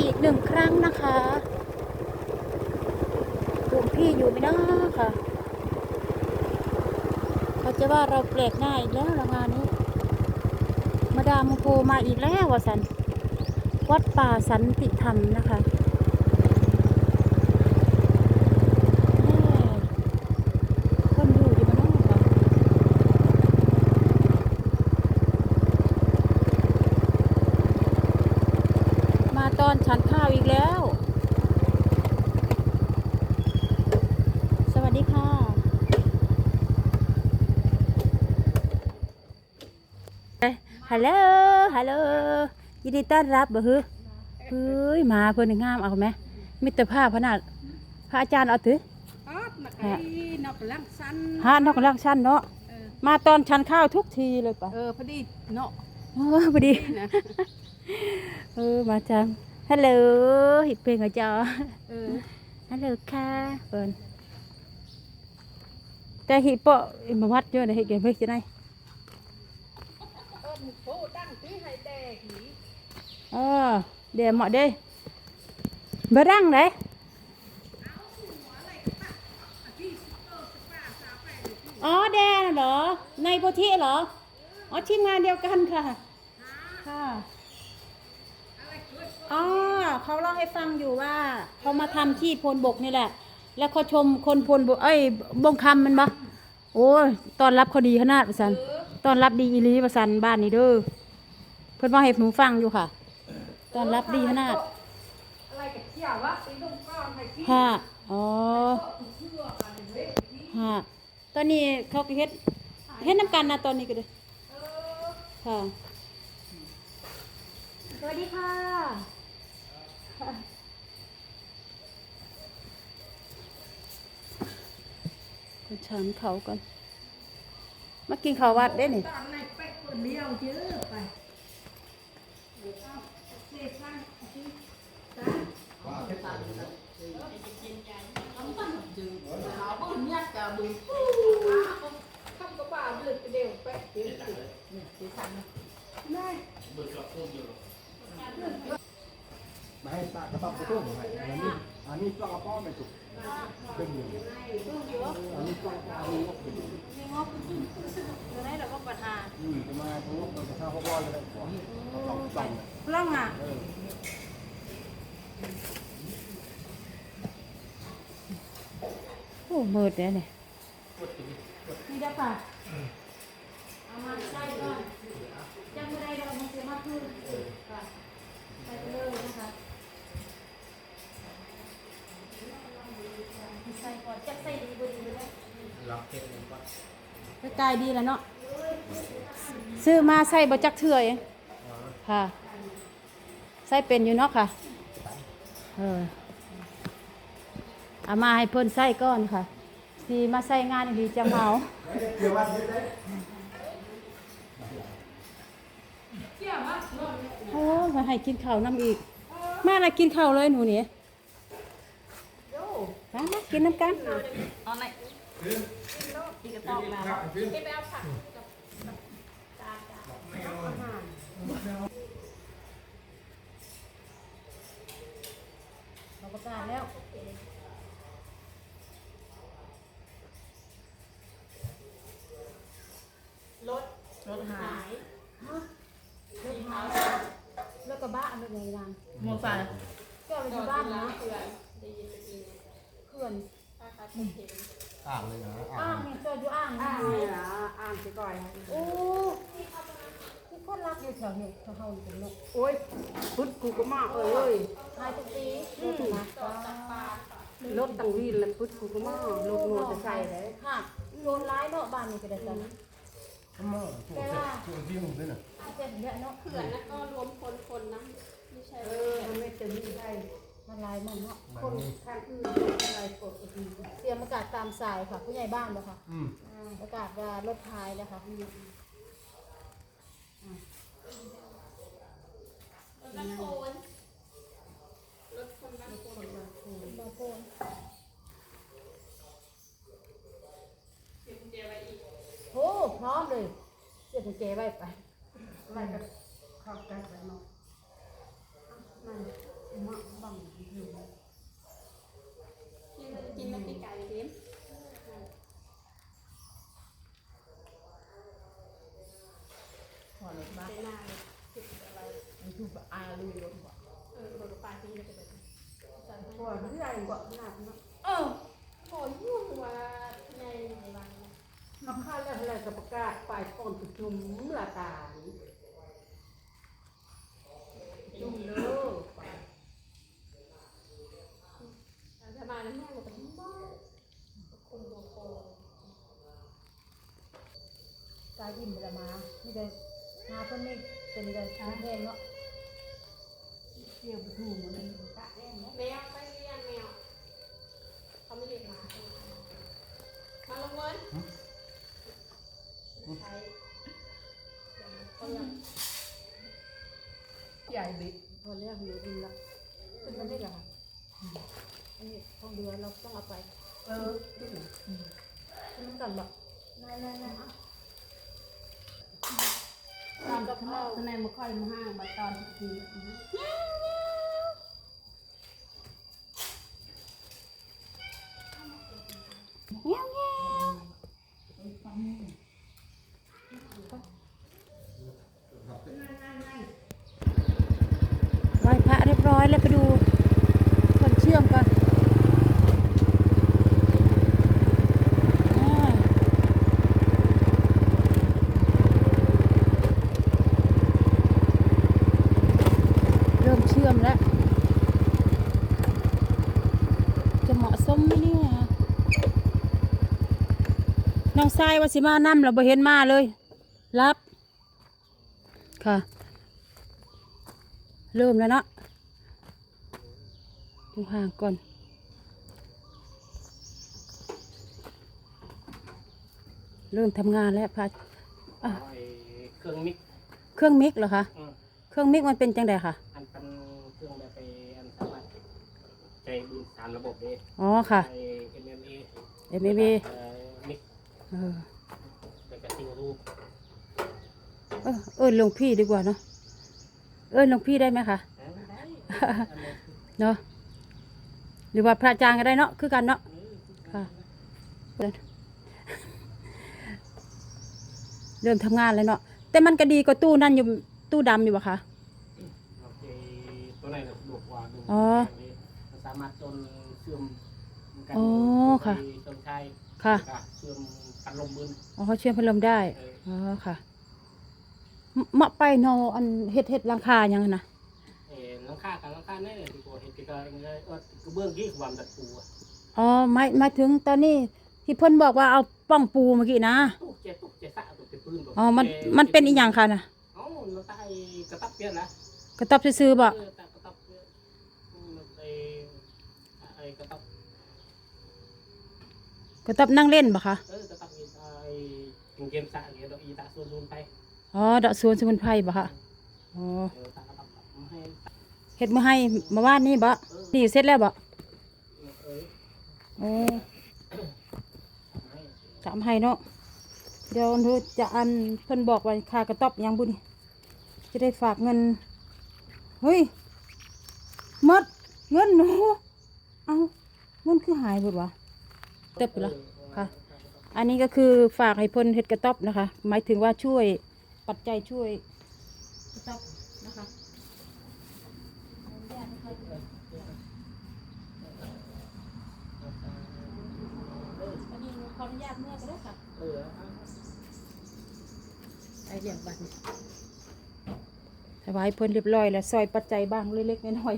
อีกหนึ่งครั้งนะคะหลวงพี่อยู่ไหมนะค่ะ เขาจะว่าเราแปลกหน้าอีกแล้วละงานนี้ มาดามโพมาอีกแล้ววะสัน วัดป่าสันติธรรมนะคะแม่คนอยู่อยู่มาเนาะค่ะ มาตอนฉันข้าวอีกแล้ว สวัสดีค่ะ ฮัลโหล ฮัลโหล ยินดีต้อนรับบ่ฮือเฮ้ย มาเพิ่นงามเอาไหมมิตรภาพขนาดพระอาจารย์เอาถือออดมาไอ้นอกลังสันฮานอกรักชั้นเนาะเออมาตอนชันข้าวทุกทีเลยปะเออพอดีเนาะเออพอดีนี่นะเออมาจังฮัลโหลหิบเพลงกับจอเออฮัลโหลค่ะเปิ้นแต่หิปะมาวัดเยอะนะหิเก็บเพื่อจะได้เออ โหตั้งที่ให้แดกหีเออเดี๋ยวเหมาะเด้บดังไหนอ๋อแดนเหรอ ในโพธิเหรอ อ๋อทีมงานเดียวกันค่ะ ค่ะอ๋อเขาเล่าให้ฟังอยู่ว่าเขามาทำที่พลบกนี่แหละ แล้วเขาชมคนพลบก เอ้ยบงคำมันปะโอ้ยตอนรับเขาดีขนาดปสัน ตอนรับดีอีหลีประสันบ้านนี้เด้อเพิ่นว่าให้หนูฟังอยู่ค่ะตอนรับดีขนาดอะไรกับเที่ยววะตีลงก้อนให้ที่ค่ะอ๋อเชื่อกันเว้ยค่ะตอนนี้เขาก็เฮ็ดเฮ็ดน้ำกันนะตอนนี้ก็เลยเออค่ะสวัสดีค่ะคุณฉันเขากัน มากินข้าววัดได้นี่ตอนในเป็ดคนเดียวเยอะไปเอาเด็กฟังที่ตาเอาตั้งจืดเอาบ้านะนี่ยติดสั่นนะได้มาให้ปลากระป๋องกระตุ้งให้ อันนี้อันนี้ปลากระป๋องไม่ถูกเป็นหนึ่งอันนี้ปลากระป๋องงบเป็นหนึ่งมีงบจะได้เราก็ปัญหาอืมจะมาทุกมันจะข้าวพ่อเลยก่อนต้องสั่งกล้องอะ โอ้มืดเลยเนี่ยนี่ได้ป่ะเอามาใส่ก่อนยังไม่ได้เรามันจะมาขึ้นค่ะไปเลยนะคะใส่ก่อนจะใส่ดีบ่ดีเลย รับเทปหนึ่งก่อน ไป กายดีแล้วเนาะซื้อมาใส่บ่จักเถื่อเองค่ะ ใส่เป็นอยู่เนาะค่ะ เออเอามาให้เพิ่นใส่ก่อนค่ะสีมาใส่งานดีจะเมาเดี๋ยวว่าโอ้มาให้กินข้าวน้ำอีก มาอะไรกินข้าวเลยหนูนี่มามากินน้ำกันเอาไหน อีกระต้องแล้วไปเอาผักเราประกาศแล้วรถรถหายฮะรถหายรถกระบะอะไรไงนางมอไซค์ แก้วไปที่บ้านนะเขื่อน อ่างเลยนะอ่า อ่าง งเนี่ยเจออยู่อ่าง อ่า นะ นี่นะอ่านสิก่อน โอ้ที่คนรักอยู่แถวนี้เขาเฮาอยู่ตรงนี้ โอ้ยพุทธ กูก็มาเอ้ยทายทุกปีรถนะรถตังวีนแล้วพุทธกูก็มารถมอเตอร์ไซค์เลยค่ะโดนร้ายเนาะบ้านนี้ก็ได้จ้ะทำไมช่วงเสร็จช่วงที่มึงด้วยน่ะเจ็บเยอะเนาะเขื่อนแล้วก็รวมคนคนนะไม่ใช่เออมันไม่เต็มที่ได้มันลายมันเนาะคนข้างอื่นอะไรกดอีกทีเตรียมอากาศตามสายค่ะ ผู้ใหญ่บ้านบ่ค่ะอืมประกาศว่ารถท้ายนะคะ รถบัสโคนรถคนบัสโคน บางโพน เก็บกุญแจไว้อีก โอ้พร้อมเลยเสียบกุญแจไว้ไปอะไรก็เข้าใจไปเนาะนั่นกินมันกินมันปีกไก่เต็มพอเลยบ้าไปหน้าเลยติดอะไรมันถูกอาลูรถบ่เออคนปาที่จะเป็นพอมันใหญ่กว่าขนาดนั้น เออโหยุ่งว่าในในวัน มาค่าแล้วอะไรกับประกาศไปก่อนประชุมละตาจุ่มเด้อไปสบายแล้วแม่บอกเป็นบ้าคงโมโคกายอิ่มปละมานี่ได้มาเพิ่นนี่เป็นนี่ได้างแพงเนาะเกี่ยวถูกมันกะแน่นเนแม เขายังใหญ่บิ๊กพอแล้วเหลือดีละเป็นมันได้ยังอันนี้ของเรือนเราต้องเอาไป เออที่หนเป็นน้ำกันหรอกนายนายนายอะตอนกับข้าวคะแนนมาค่อยมาห้างมาตอนทีเงี้ยวเงี้ยวไหว้พ ระเรียบร้อยแล้วไปดูคนเชื่อมก่อนเริ่มเชื่อมแล้ว จะเหมาะสมไหมเนี่ยน้องทรายว่าสิมานํเราบ่เห็นมาเลย รับ ค่ะ เริ่มแล้วเนาะ ดูห่างก่อน เริ่มทำงานแล้วพะอะไอ้เครื่องมิก เครื่องมิกเหรอคะ อืมเครื่องมิกมันเป็นจังไดค่ะ อันเป็นเครื่องแบบไปอันสามารถใจบินสามระบบนี้อ๋อค่ะ ไอ้ MMA MMA เอ่อมิกเออ แล้วก็ซิงรูปเออเออหลวงพี่ดีกว่าเนาะ เออหลวงพี่ได้ไหมคะเอ้าได้อันนี้เนาะ หรือว่าพระอาจารย์ก็ได้เนาะคือกันเนาะค่ะเริ่มทำงานแล้วเนาะแต่มันก็ดีกว่าตู้นั่นอยู่ตู้ดำอยู่ปะคะโอเคตัวไหนสะดวกกว่าดูอ๋อสามารถจนเชื่อมกันอ๋อค่ะจนใช้ค่ะเชื่อมพัดลมบืนอ๋อเชื่อมพัดลมได้อ๋อค่ะมาไปนออันเฮ็ดเฮ็ดหลังคายังนะ ลังคากับหลังคาเนี่ยดีกว่าเห็นที่ก็เอ่อกระเบื้องที่ความตัดปูอะอ๋อหมายหมายถึงตอนนี้ที่เพิ่นบอกว่าเอาป้องปูเมื่อกี้นะตุ๊กเจ๊ตุ๊กเจ๊สะตุ๊กเจ๊ปืนบ่อ๋อมันมันเป็นอีหยังค่ะนะเอ้ามันตายกระตับเปี้ยนนะกระต๊อบซื่อๆบ่เออตากระตับเปี้ยนอืมมันไอ้ไอ้กระตับกระต๊อบนั่งเล่นบ่คะเออกระตับอีไอ้กินเกมสะเดี๋ยวดอกอีตาส่วนนูนไปอ๋อดอกสวนสมุนไพรบ่คะอ๋อเออตากระตับมาให้ เฮ็ดมาให้มื่อวานนี้บ่นี่เสร็จแล้วบ่เอออ๋อให้ถามให้เนาะ เดี๋ยวหนูจะอันเพิ่นบอกว่าค่ากระต๊อบยังบุนี่จะได้ฝากเงิน เฮ้ยมดเงินหนูเอาเงินคือหายหมดวะเต็บไปละค่ะ อันนี้ก็คือฝากให้เพิ่นเฮ็ดกระต๊อบนะคะ หมายถึงว่าช่วยปัจจัยช่วยกระต๊อบนะคะ อันนี้ขออนุญาตเมื่อก็ได้ค่ะเออเอาไอเดียบัตรถวายเพิ่นเรียบร้อยแล้วซอยปัจจัยบ้างเล็กๆน้อย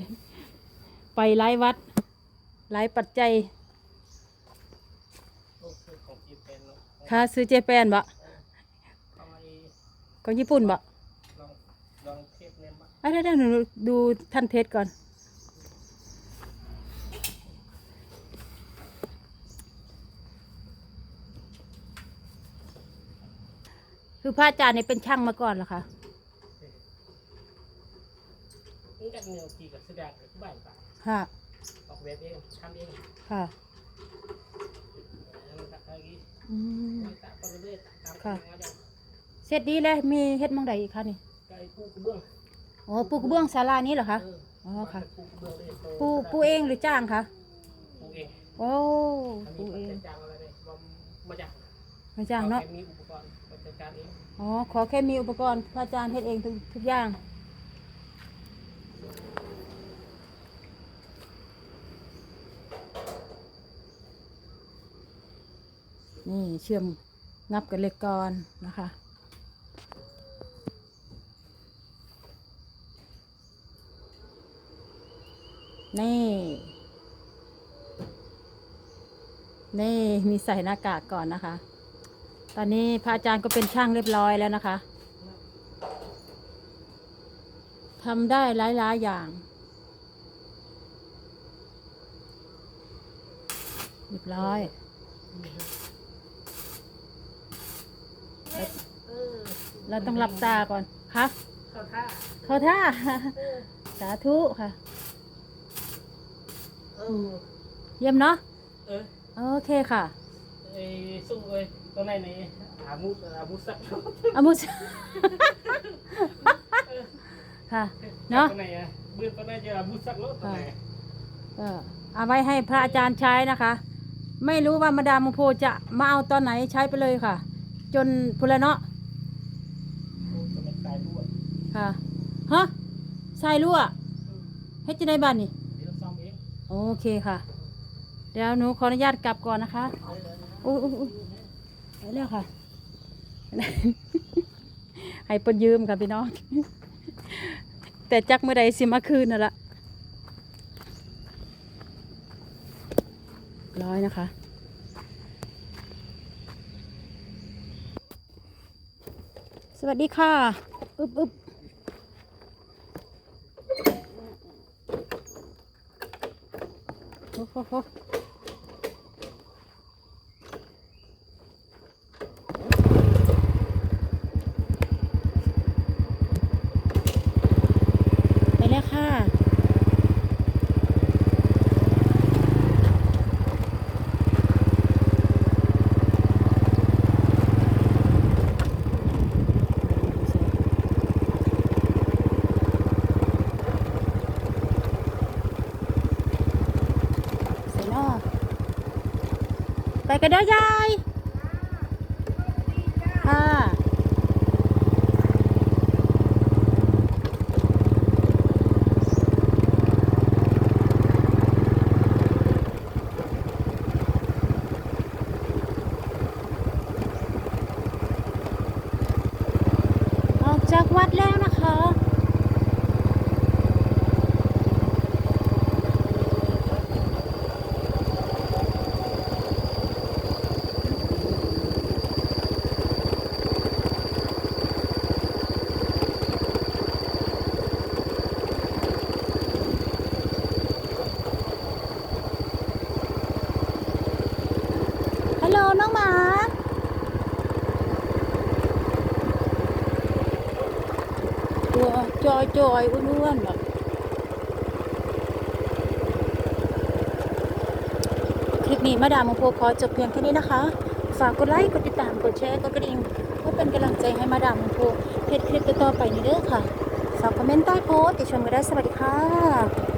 ๆไปหลายวัดหลายปัจจัยโอ้คือของจีนเป็นเนาะค่าซื้อเจแปนบ่เอาไอ้ก็ญี่ปุ่นบ่ลองลองเทียบเนี่ยมาอะเดี๋ยวๆหนูดูท่านเทศก่อน คือพระอาจารย์เนี่ยเป็นช่างมาก่อนเหรอคะนี่จากแนวกี่กับแสดงกับบ้านป่ะค่ะ ออกแบบเองทำเองค่ะแล้วมันก็เอาอย่างงี้อืมตามไปเรื่อยๆตามค่ะไปเรื่อยเสร็จดีแล้วมีเฮ็ดหมองใดอีกคะนี่ๆไก่ปูกระเบื้องอ๋อปูกระเบื้องศาลานี้เหรอคะเอออ๋อค่ะปูกระเบื้องเลยปูปูเองหรือจ้างคะปูเองโอ้อันปูนี้เองจะจ้างอะไรเลยว่ามาจากมาจ้างเนาะมีอุปกรณ์มา จัดการเองอ๋อ ขอแค่มีอุปกรณ์พระอาจารย์เฮ็ดเองทุกทุกอย่าง นี่เชื่อมงับกับเหล็กก่อนนะคะนี่ นี่ มีใส่หน้ากากก่อนนะคะ ตอนนี้พระอาจารย์ก็เป็นช่างเรียบร้อยแล้วนะคะทำได้หลายๆอย่าง เรียบร้อยเออเราต้องหลับตาก่อนค่ะเข้าท่าเข้าท่าสาธุค่ะเออเยี่ยมเนาะเออโอเคค่ะไอ้สู้เอ้ย ตัวไหนในอามุดอามุดสักอามุสค่ะเนาะตัวไหนอะเบื้องตัวไหนจะอามุดสักรถตัวไหนก็เอาไว้ให้พระอาจารย์ใช้นะคะ ไม่รู้ว่ามาดามมงโพจะมาเอาตอนไหนใช้ไปเลยค่ะ จนพุละเนาะตัวไหนตายด้วยค่ะฮะใส่รั่วเฮ็ดจะได้บ้านนี่เดี๋ยวซ่อมเองโอเคค่ะ เดี๋ยวหนูขออนุญาตกลับก่อนนะคะ อุ้ยอุ้ยอุ้ย ไปแล้วค่ะให้เปนยืมค่ะพี่น้อง แต่จักเมื่อใดสิมาคืนน่ะละร้อยนะคะ สวัสดีค่ะ อึบอึบโอ้โหโหไป แล้วค่ะ ไปกันเด้อยายค่ะออกจากวัดแล้วนะคะ ฮัลโหลน้องหมา ตัว จอยอ้วนๆแบบคลิปนี้มาดามโพขอจบเพียงแค่นี้นะคะ ฝากกดไลค์ กดติดตาม กดแชร์ กดกระดิ่งเพื่อเป็นกำลังใจให้มาดามโพเพจคลิปต่อไปนี้เด้อค่ะ ฝากคอมเมนต์ใต้โพสต์ติชมกันได้สวัสดีค่ะ